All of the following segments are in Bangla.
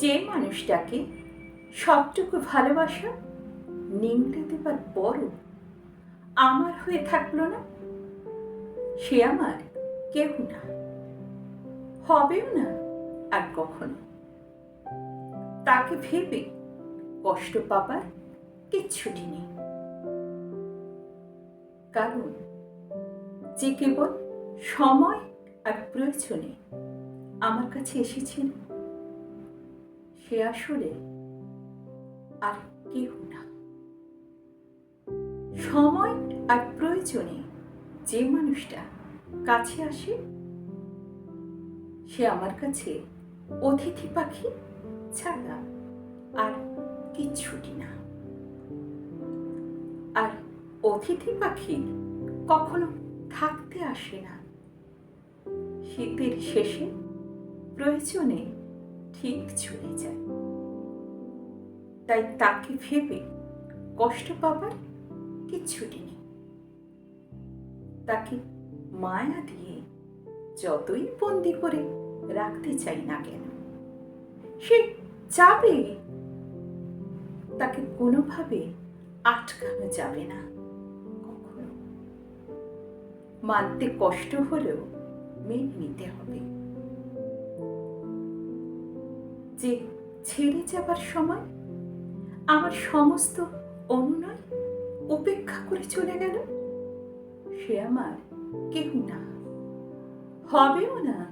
যে মানুষটাকে সবটুকু ভালোবাসা নিংড়ে দেবার পরও আমার হয়ে থাকল না, সে আমার কেউ না। হবেও না আর কখনো। তাকে ভেবে কষ্ট পাবার কিচ্ছুটি নেই। কারণ যে কেবল সময় আর প্রয়োজনে আমার কাছে এসেছেন সে আসলে? আর কেউ না। সময় আর প্রয়োজনে যে মানুষটা কাছে আসে, সে আমার কাছে অতিথি পাখি ছাড়া আর কিচ্ছুটি না। আর অতিথি পাখি কখনো থাকতে আসে না। শীতের শেষে প্রয়োজনে ঠিক চলে যায়। তাই তাকে ভেবে কষ্ট পাবার কিচ্ছুটি নেই। তাকে মায়া দিয়ে যতই বন্দি করে রাখতে চাই না কেন, সে যাবে তাকে কোনোভাবে আটকানো যাবে না মানতে কষ্ট হলেও মেনে নিতে হবে। যে ছেড়ে যাবার সময় আমার সমস্ত অনুনয় উপেক্ষা করে চলে গেল, সে আমার কেউ না। হবেও না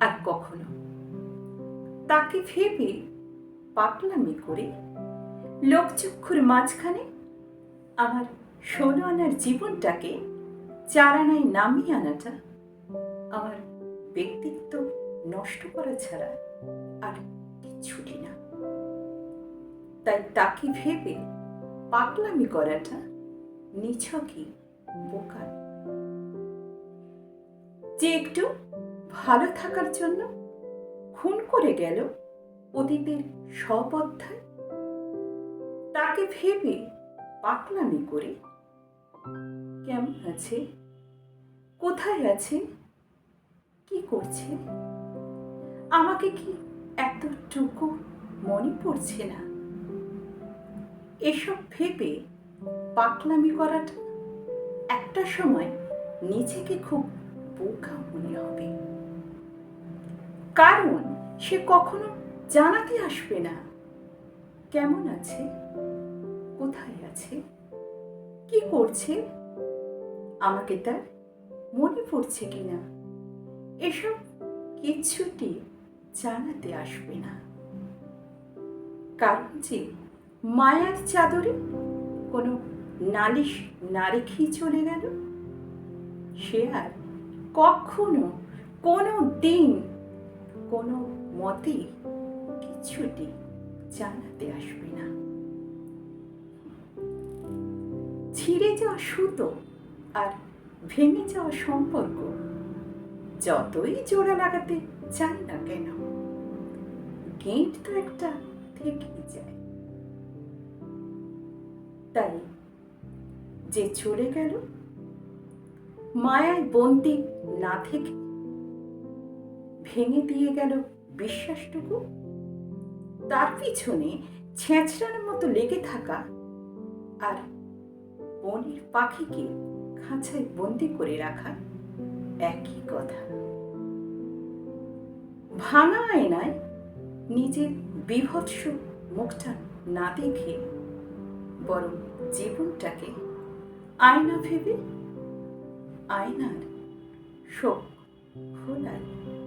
আর কখনো। তাকে ভেবে পাগলামি করে লোকচক্ষুর মাঝখানে আমার ষোলো আনার জীবনটাকে চারানায় নামিয়ে আনাটা আমার ব্যক্তিত্ব নষ্ট করা ছাড়া আর কিচ্ছুটি না। তাই তাকে ভেবে পাগলামি করাটা নিছকই বোকার যে একটু ভালো থাকার জন্য খুন করে গেল অতীতের সব অধ্যায়, তাকে ভেবে পাকলামি করে কেমন আছে, কোথায় আছে, কি করছে, আমাকে কি এতটুকু মনে পড়ছে না। এসব ভেবে পাকলামি করাটা একটা সময় নিজেকে খুব বোকা মনে হবে। কারণ সে কখনো জানাতে আসবে না। কেমন আছে? কোথায় আছে? কি করছে? আমাকে তার মনে পড়ছে কিনা? এসব কিচ্ছুটি জানাতে আসবে না। কারণ যে মায়ার চাদরে কোনো নালিশ না রেখেই চলে গেল, সে আর কখনো কোনো দিন কোনো মতে কিছুটি জানাতে আসবে না। ছিঁড়ে যাওয়া সুতো আর ভেঙে যাওয়া সম্পর্ক যতই জোড়া লাগাতে চাই না কেন গেট তো একটা থেকেই যায়। তাই যে চলে গেল, মায়ায় বন্দি না থেকে ভেঙে দিয়ে গেল বিশ্বাসটুকু, তার পিছনে ছেঁচড়ানোর মতো লেগে থাকা আর বনের পাখিকে খাঁচায় বন্দি করে রাখা একই কথা। ভাঙা আয়নায় নিজের বিভৎস মুখটা না দেখে বরং জীবনটাকে আয়না ভেবে আয়নার শোক স্মৃতি